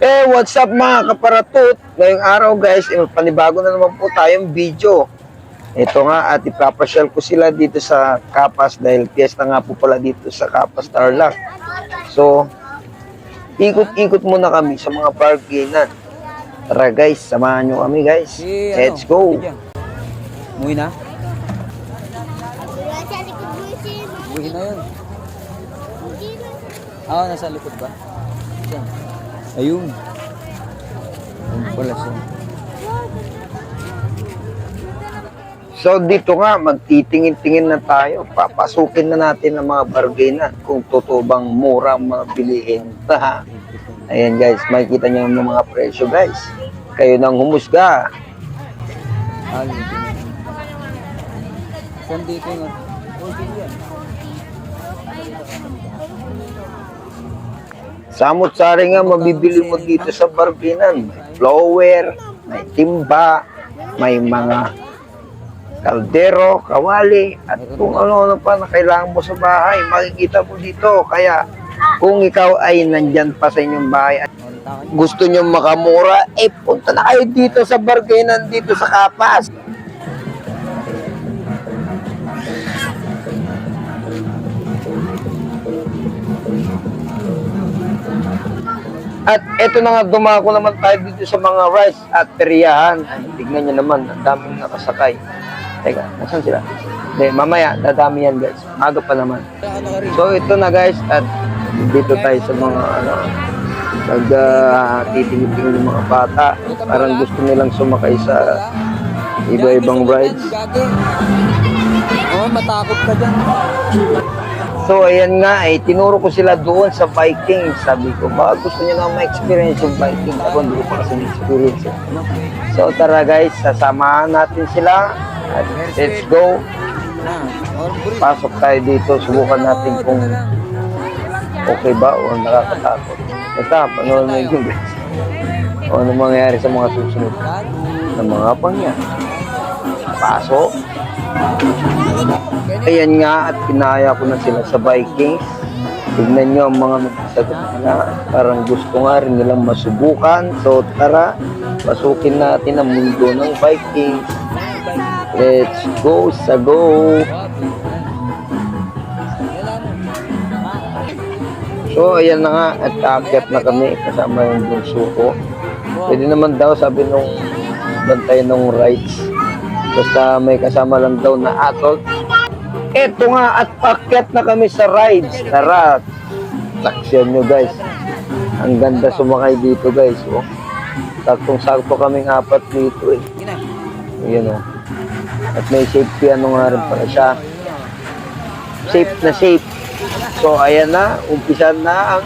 what's up mga kaparatut? Ngayong araw guys, eh, panibago na naman po tayong video. Ito nga at ipapasyal ko sila dito sa Kapas dahil piyesta nga po pala dito sa Kapas Tarlac. So, ikot-ikot muna kami sa mga bargainan. Tara guys, samahan nyo kami guys. Let's ano, go! Umuwi na? Umuwi na yun. Ah, nasa likod ba? Saan? Ayun. Ayun pala siya. So dito nga, magtitingin-tingin na tayo. Papasukin na natin ang mga bargainan kung totoo bang mura ang mga bilihin. Ayan guys, makikita niyo yung mga presyo guys. Kayo nang humusga. Saan dito nga? Dito yan. Samot-sari nga mabibili mo dito sa bargainan. May flower, may timba, may mga kaldero, kawali, at kung ano-ano pa na kailangan mo sa bahay, makikita mo dito. Kaya kung ikaw ay nandyan pa sa inyong bahay at gusto nyo makamura, eh punta na kayo dito sa bargainan dito sa Kapas. At eto na nga, dumako naman tayo dito sa mga rice at teriyahan. Ay, tignan nyo naman, ang daming nakasakay. Teka, nasan sila? Hindi, mamaya, dadami yan guys. Aga pa naman. So ito na guys at dito tayo sa mga ano nag uh, titingin ng mga bata parang gusto nilang sumakay sa iba-ibang rides. Oh, matakot ka dyan. So ayan nga eh tinuro ko sila doon sa Viking. Sabi ko baka gusto niyo na ma-experience yung Viking. Ako hindi ko pa kasi experience. eh. So tara guys, sasamahan natin sila at let's go. Pasok tayo dito, subukan natin kung okay ba o nakakatakot. Basta, panood mo yun guys. O ano mangyayari sa mga susunod na mga pangya. Pasok. Ayan nga at pinaya ko na sila sa Vikings. Tignan nyo ang mga magsasagot nila. Parang gusto nga rin nilang masubukan. So tara, pasukin natin ang mundo ng Vikings. Let's go sa go! So, ayan na nga, at aakyat na kami kasama yung bunso ko. Pwede naman daw, sabi nung bantay nung rides. Basta may kasama lang daw na atol. Eto nga, at paakyat na kami sa rides. Tara, taksyan nyo guys. Ang ganda sumakay dito guys. Oh. Saktong-sakto kaming apat dito eh. Ayan oh. At may safety ano nga rin pala siya. Safe na safe. So ayan na, umpisa na ang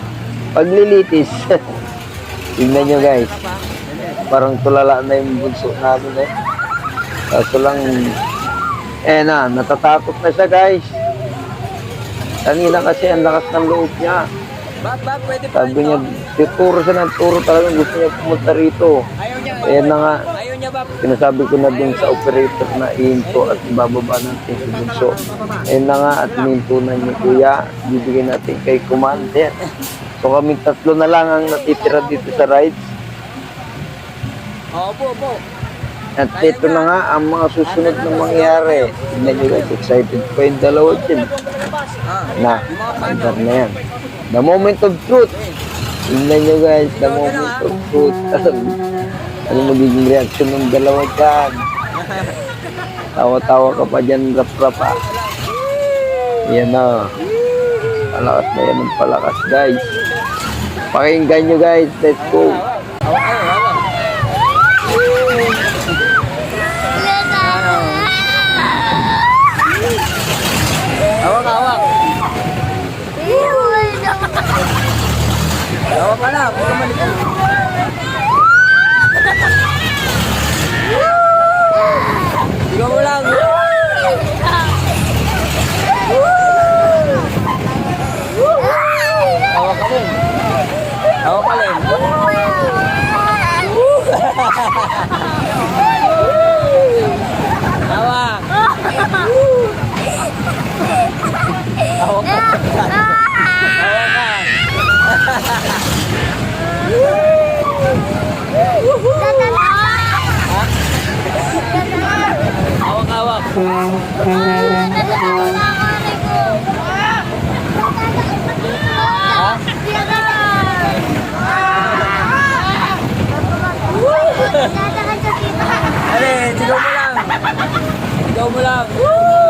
paglilitis. Tingnan nyo guys. Parang tulala na yung bunso namin eh. Kaso lang, eh na, natatakot na siya guys. Kanina kasi ang lakas ng loob niya. Sabi niya, turo siya ng turo talagang gusto niya pumunta rito. Ayan na nga. Sinasabi ko na dun sa operator na ihinto at ibababa natin si Bunso. Ayun na nga at minto na niyo kuya, bibigyan natin kay Commander. So kami tatlo na lang ang natitira dito sa rides. Opo, opo. At ito na nga ang mga susunod na mangyayari. Tingnan nyo guys, excited pa yung dalawa dyan. Ah. Na, andar na yan. The moment of truth. Tingnan nyo guys, the moment of truth. ano magiging reaction ng dalawa dyan? Tawa-tawa ka pa dyan, rap-rap ah. Yan na. Palakas na yan ng palakas guys. Pakinggan nyo guys, let's go. Hawak ka na, huwag ka malikot. Ikaw lang. Awak-awak. Alin, sigaw mo lang. Sigaw mo lang. Woo!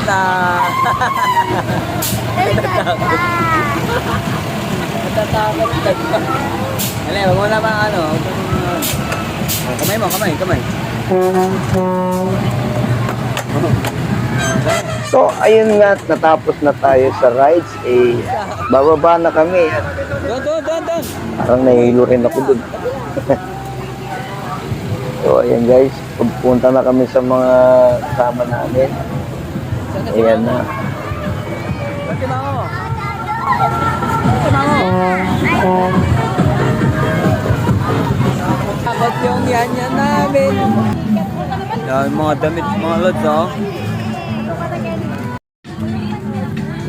Tapos na. Natatakot ka. Ale, wag mo ano. huwag mo naman- Oh, kamay mo, kamay, kamay. So, ayun nga, natapos na tayo sa rides. Eh, bababa na kami. At Doon, doon, doon, doon. parang nahihilo rin ako dun. so, ayan guys. Pagpunta na kami sa mga kasama namin. Ayan na. Takot yung yan-yan namin. Yan, mga damit, mga lods, oh.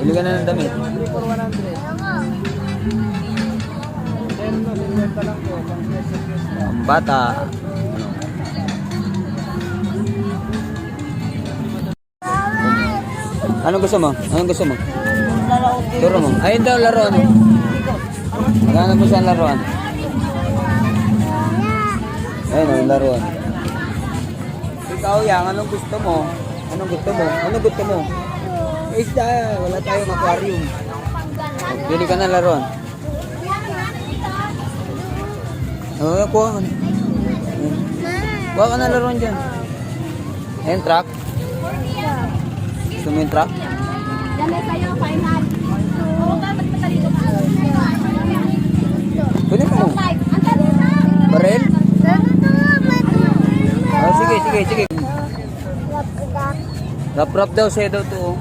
Bili ka na ng damit. Ang bata. Anong gusto mo? Anong gusto mo? Turo mo. Ayun daw laruan. Maghanap mo saan laruan. Ayun o, laruan. Ikaw yang, anong gusto mo? Anong gusto mo? Anong gusto mo? Isda, wala tayong aquarium. Bili ka ng laruan. Oo, kuha ka na. Kuha ka ng laruan dyan. Ayun, truck. Gusto mo yung truck? Kunin mo. Barel? Oh, sige, sige, sige. Rap-rap daw sa'yo daw to. oh.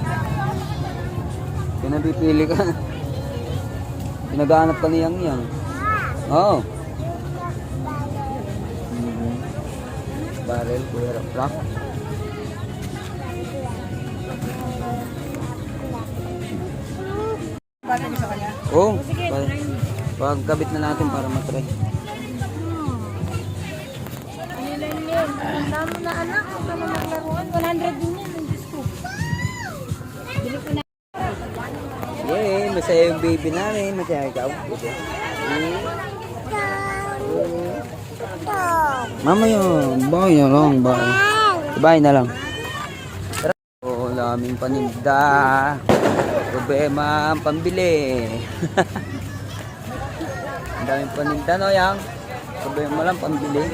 Pinapipili ka. Pinagahanap ka niyang yang. Oo. Oh. Barrel, kuya rap-rap. Oo. Oh, pagkabit na natin para matry. Damo na anak, kung ano naglaruan, 100 din yan, ang Diyos ko. Bili ko na. Yay, masaya yung baby namin. Masaya ikaw. Mama yun. Bahay na lang. Bahay. Bahay na lang. Oo, laming paninda. Problema ang pambili. Ang daming paninda, no, yang? Problema lang pambili.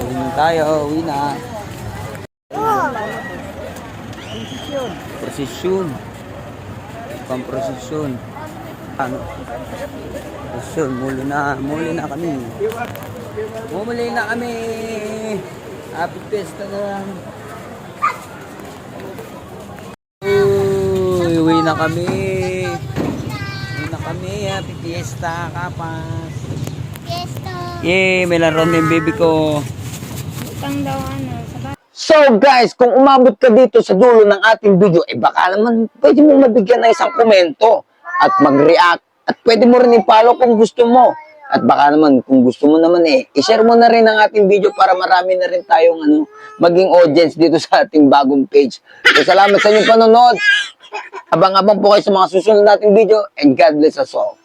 Uwi na tayo. Uwi na. Prosesyon. Pamprosesyon. Ano? Prosesyon. Muli na. Muli na kami. Muli na kami. Happy Fiesta na lang. Uwi na kami. Uwi na kami. Happy Fiesta, kapas. Fiesta. Yay, may laro na yung baby ko. Utang daw ano? So guys, kung umabot ka dito sa dulo ng ating video, eh baka naman pwede mo mabigyan ng isang komento at mag-react. At pwede mo rin i-follow kung gusto mo. At baka naman, kung gusto mo naman eh, i-share mo na rin ang ating video para marami na rin tayong ano, maging audience dito sa ating bagong page. So salamat sa inyong panonood. Abang-abang po kayo sa mga susunod nating video and God bless us all.